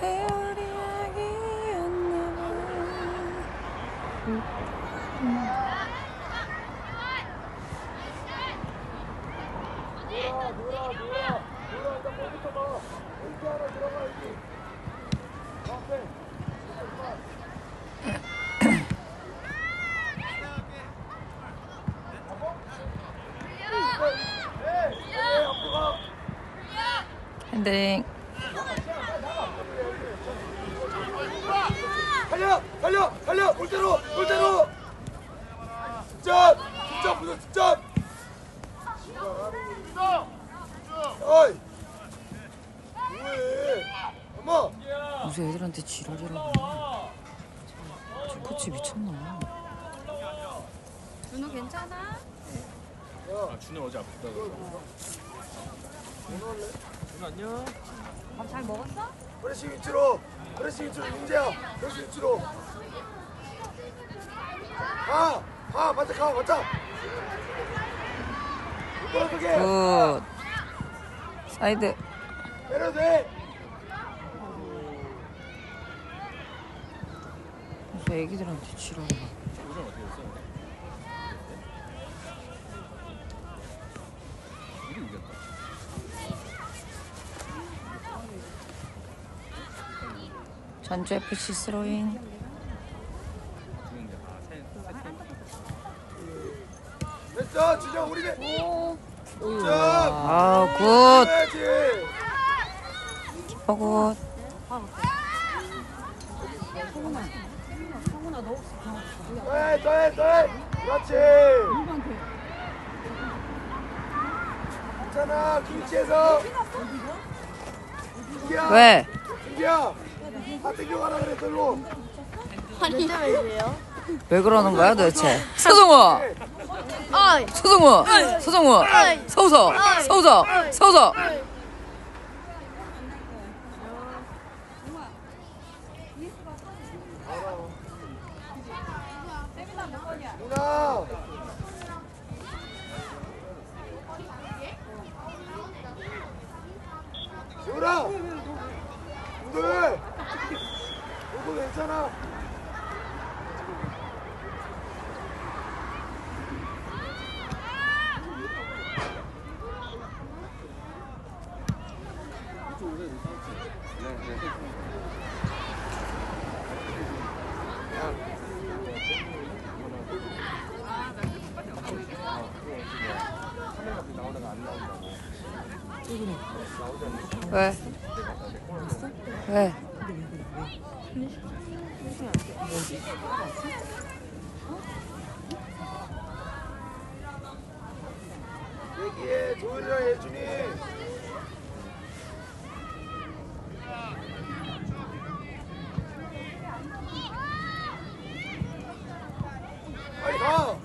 세월이 아기였나 봐. 놀아 놀아 놀아 놀아 일단 거기서 봐 여기 하나 들어가 여기 앞에 네, 앞으로 가. 핸드링. 달려 달려 골대로 골대로 득점 득점 무슨 득점 어이 뭐해 엄마 무슨 애들한테 지랄이라고. 저 코치 미쳤나? 준호 괜찮아? 아, 준호 어제 아프다고. 준호 안녕. 밥 잘 먹었어? 프레싱 위치로 프레싱 위치로 민재야 프레싱 위치로 가 가 맞자 가 맞자 못 돌아서게 굿. 사이드. 내려도 돼 애기들한테 지랄이라. 오전 어떻게 됐어? 우리 이겼다. 전주 FC 스로인. 됐어 진영 우리 배 득점 아, 굿. 더해 더해 더해. 그렇지. 괜찮아 김치에서. 왜? 승기야 다 땡겨가라 그래 절로 왜 그러는 거야 도대체? 서정우! 서정우! 서정우! 서우서! 서우서! 서우서! 누나 지훈아 운동해 운동 괜찮아 얘기해 조은이랑 예준이 빨리 가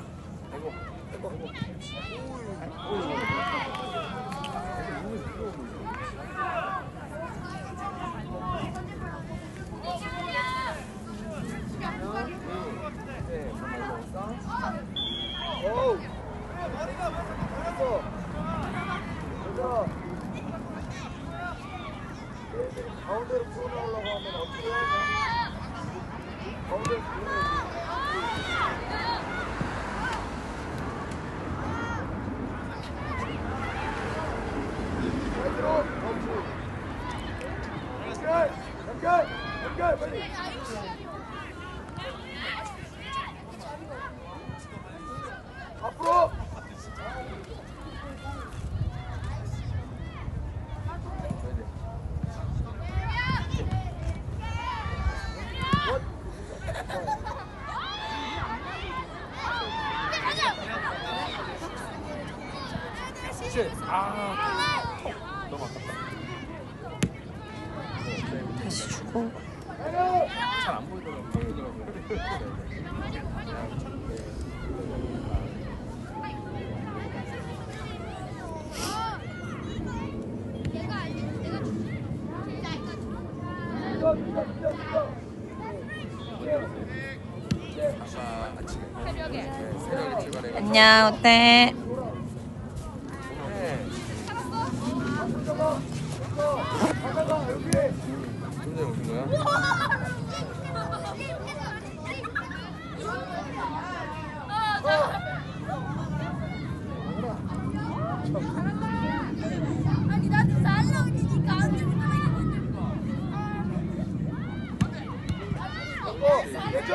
어우 됐어 얘들아 얘들이 가운데로 풀어나오려고 하면 어떻게 해야 돼? 가운데로 풀어내야지 잘 들어 그렇지 연결 연결 연결 빨리 앞으로 다시 주고. 잘안 보이더라고. 보이더라고. 안녕, 어때? 가다가 여기 좀 전에 오신 거야? 아니 나한테 날라오니까 안 되는 잡 고 예준!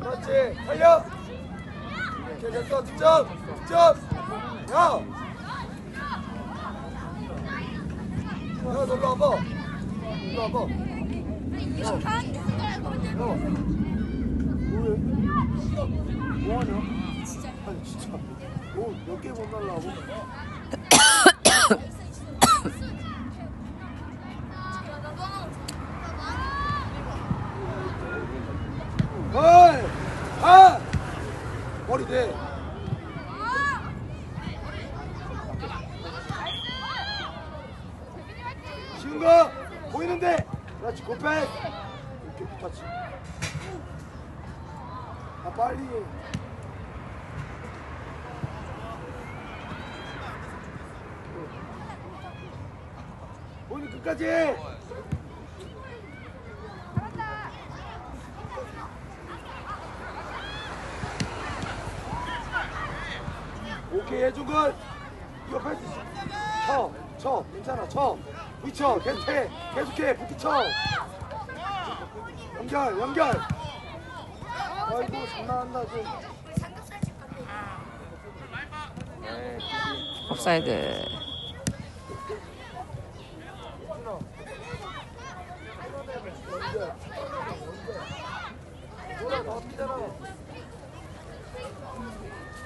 그렇지 달려 됐어 득점 득점 야! 야 놀러 와봐 놀러 와봐 이거 강한 거야 근데 야 뭐해? 뭐하냐? 아니 진짜 뭐몇 개 못 날라고? 어이! 아! 대. 쉬운 거 보이는데. 그렇지 고패. 이렇게 터치. 아 빨리. 보이는 끝까지. 걸 이거 패스 쳐, 쳐, 괜찮아, 쳐, 부딪혀, 계속해, 계속해, 부딪혀, 연결, 연결. 아이고 장난한다 좀. 네. 옵사이드. 뭐라 다 뛰잖아.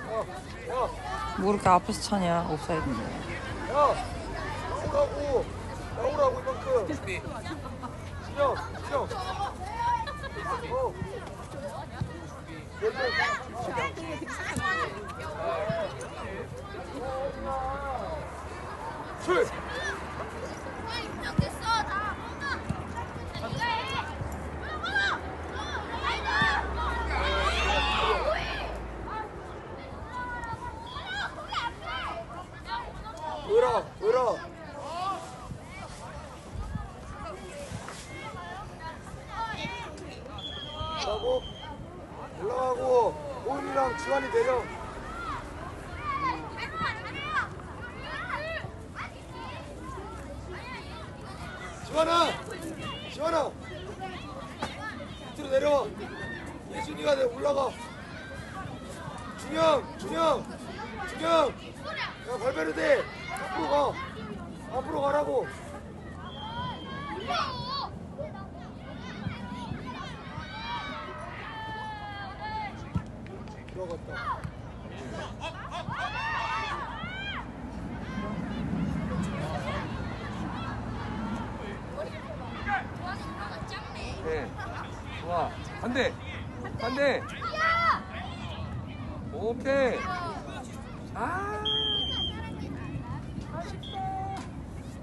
야, 야, 뭐 이렇게 앞에서 차냐, 옵사이드인데. 야, 나오라고, 나오라고 이만큼. 진영, 진영. 어. 출. 보여라. 올라가고, 올라가고, 호은이랑 지환이 내려. 지환아, 지환아, 밑으로 내려와. 예준이가 내 올라가. 준영, 준영, 준영. 야 발베르데 앞으로 가 앞으로 가라고 들어갔다 네. 좋아. 반대. 반대. 오케이. 아.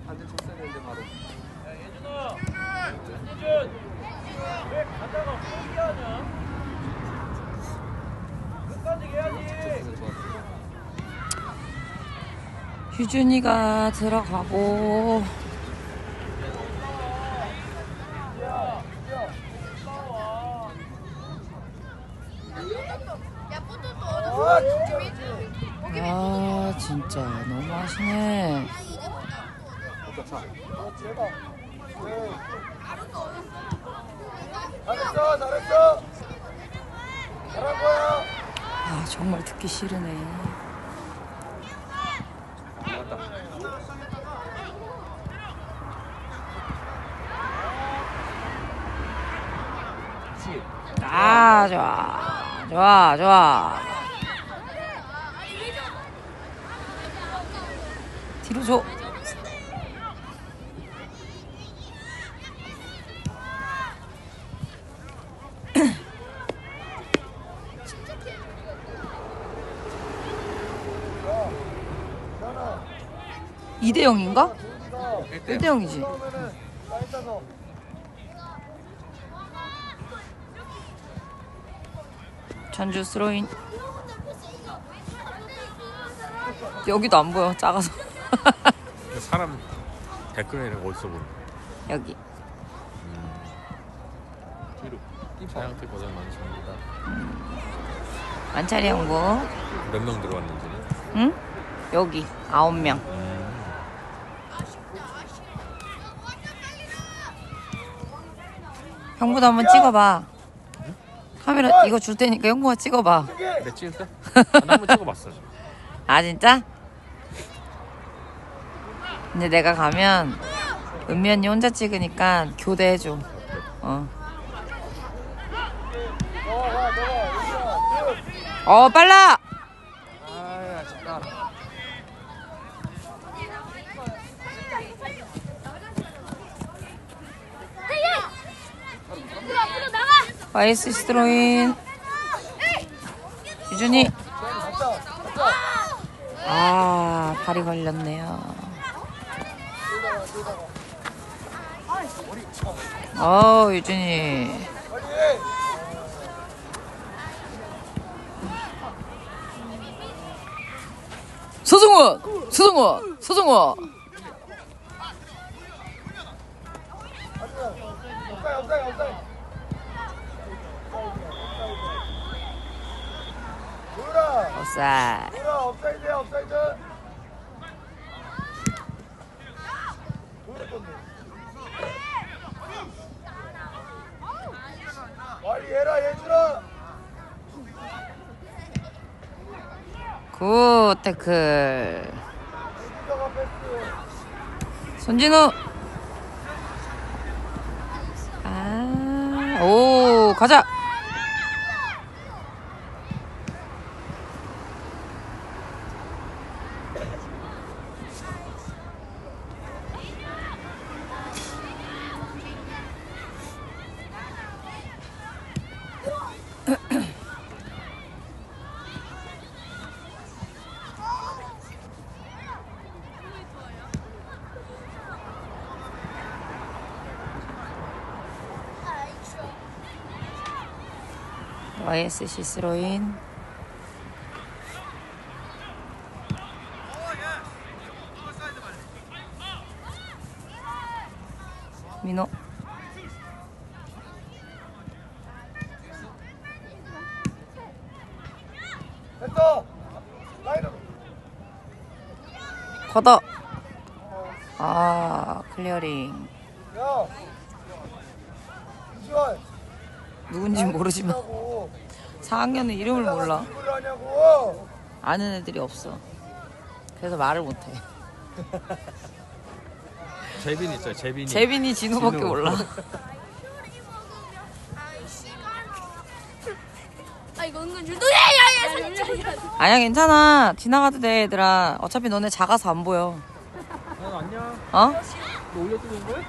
반대 쳤어야 되는데 바로. 예준은. 좋았어. 휴준이가 들어가고. 아 진짜 너무 하시네. 오케이, 차. 아 제발 네. 잘했어 잘했어 잘한 거야 아, 정말 듣기 싫으네. 나갔다. 그렇지. 아, 좋아. 좋아, 좋아. 뒤로 줘. 지환아 2대 0인가? 조은이가 1대 0이지. 전주 스로인. 여기도 안 보여 작아서. 사람 댓글에는 어디서 보는 여기. 음. 뒤로. 사양태 고생 많으십니다. 만찰이 연구 몇 명 들어왔는지. 응? 여기 아홉 명. 음. 형부도 한번 찍어봐. 카메라 이거 줄 테니까 형부가 찍어봐. 내 찍을까? 아, 나 한번 찍어봤어. 아 진짜? 이제 내가 가면 은미 언니 혼자 찍으니까 교대해줘. 어. 어 빨라. 아, 아쉽다. 앞으로 앞으로 YS 스트로인. 유준이. 아 발이 걸렸네요. 어 유준이. 서승원, 서승원, 서승원. 옵사이 옵사이 옵사이 노라 업사이드야 업사이드 빨리 해라 예준아 굿 태클. 손진우. 아, 오, 가자. YSC 스로인. 민호. 걷어. 아, 클리어링. 누군지 모르지만 4학년은 이름을 몰라. 아는 애들이 없어. 그래서 말을 못해. 재빈 있어요, 재빈이. 재빈이 진우밖에 진우. 몰라. 아 이거 은근 유도야야야 진짜. 아니야 괜찮아. 지나가도 돼 얘들아. 어차피 너네 작아서 안 보여. 아, 안녕. 어? 너 올려주는 거야?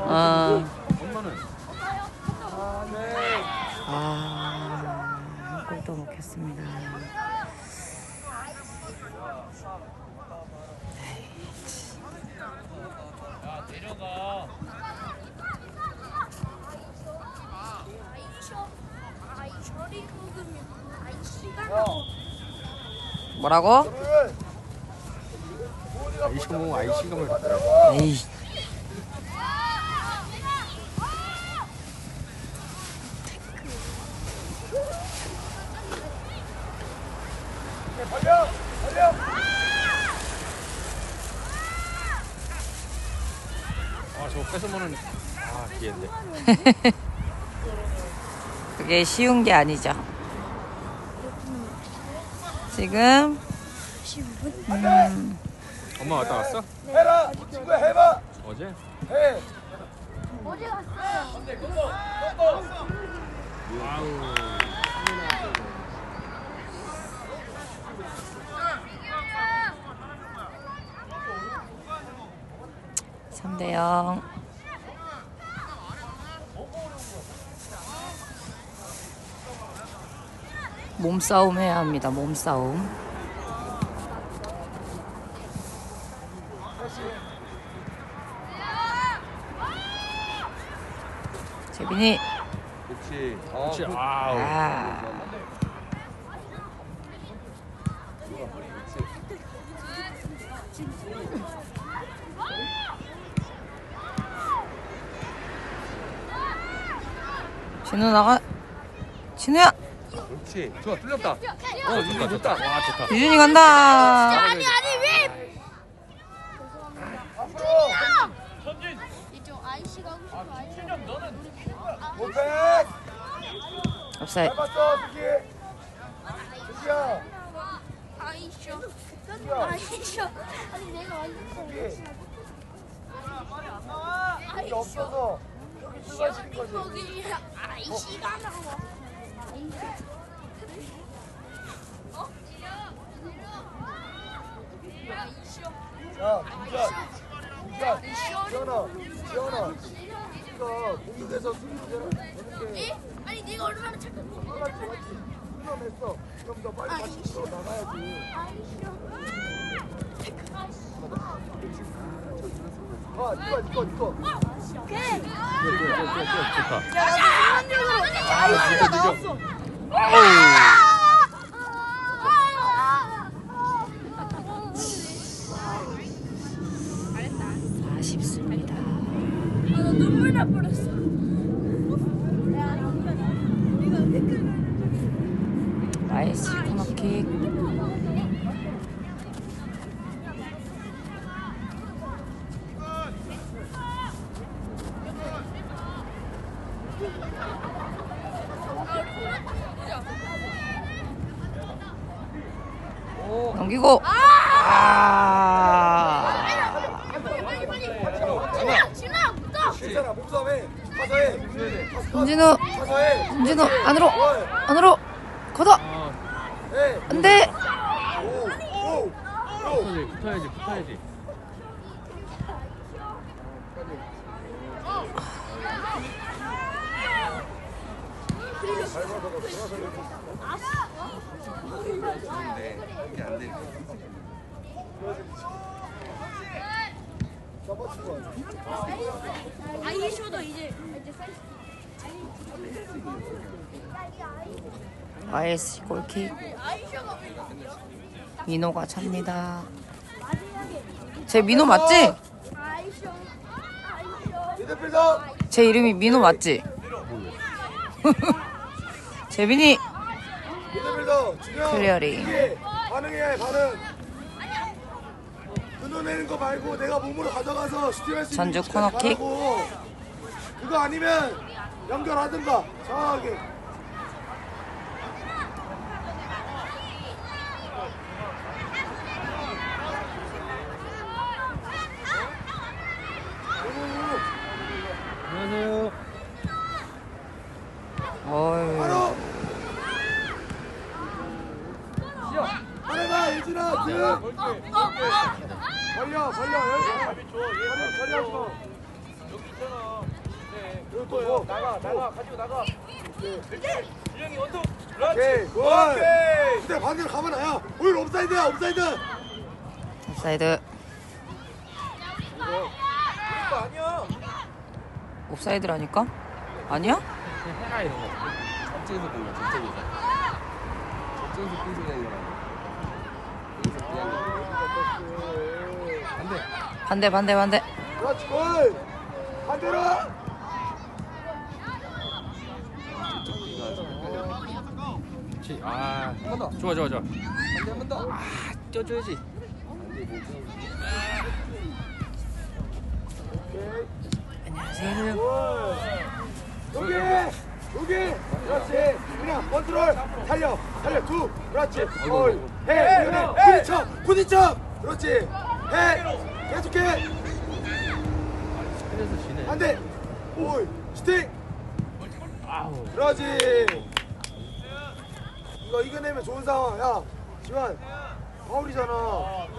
어. 엄마는? 아, 한 골도 먹혔습니다. 아이 저리 먹으면 아이 시간 뭐라고? 그래 아이 신공, 아이 신공을 받더라고. 에이. 달려 달려 아, 저거 뺏으면은, 아, 기회인데. 그게 쉬운 게 아니죠. 지금 엄마 왔다 갔어? 해라 친구야 해봐 어제? 해 어디 갔어요? 와우. 3대 0. 몸싸움 해야 합니다. 몸싸움. 재빈이 그렇지. 그렇지. 와우. 아. 진우 진우 나가. 진우야. 그렇지. 좋아, 뚫렸다. 어, 좋다, 좋다. 와, 좋다. 유준이 간다. 아니 아니 왜? 이쪽 아이씨 가고 싶어 아이씨. 오백 업사이드. 잘 봤어 수기 수기야 아이쇼. 아이쇼. 아니 내가 완전 수기 여기 없어서 여기 출발시킨 거지 거기 아이씨가 나와. 야진 짜 진짜 지현아 지현아 우리가 공격에서 수비를 되는데 아니 내가 얼마나 착한 거. 맞지 맞지 훈련했어 그럼 너 빨리 다시 치러 나가야지 아 니꺼 니꺼 니꺼 좋다. 아이씨가 나왔어. 아쉽습니다. 나 눈물 날 뻔했어. 나이스 코너킥. 넘기고. 아. 괜찮아 몸싸움해 가서 해 김진우. 안으로. 안으로. 걷어. 아, 해. 안돼. 붙어야지, 붙어야지, 붙어야지. 잡아친 거야. 아 이쇼도 이제 YS 골킥. 민호가 찹니다. 제 민호 맞지? 제 이름이 민호 맞지? 재빈이 클리어링. 이게 반응해야 해 반응 끊어내는 거 말고 내가 몸으로 가져가서 슈팅할 수 있는 전주 위치까지 코너킥. 가라고. 그거 아니면 연결하든가 정확하게 안녕하세요. 어이. 바로 하나가 예준아 등 벌려 벌려 열개 벌려 벌려 줘 여기 있잖아. 네. 여기 또 뭐? 나가, 나가, 가지고 나가. 준영이 원투. 오케이 굿 근데 반대로 가면 나야 오늘 옵사이드야 옵사이드 옵사이드. 옵사이드라니까? 아니야? 해라 이런 거. 저쪽에서 보면 저쪽에서. 저쪽에서 큰 이거라고. 여기서 그냥 안돼. 반대 반대 반대. 그렇지 굿 반대로. 아, 한번 더. 좋아, 좋아, 좋아. 한번 더. 아, 쪄줘야지. 안녕하세요. 굿 여기 여기 그렇지. 그냥 컨트롤 살려 살려. 두 그렇지. 어이 해 부딪혀 부딪혀 그렇지. 해 계속해. 지네. 안돼. 오이 아우. 그러지. 이거 이겨내면 좋은 상황. 야 지만 파울이잖아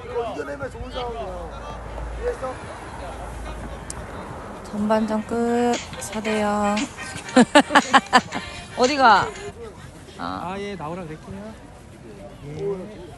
이거 이겨내면 좋은 상황이야 이해했어? 전반전 끝. 4대 0. 어디가? 아, 아, 얘 나오라 그랬군요. 오,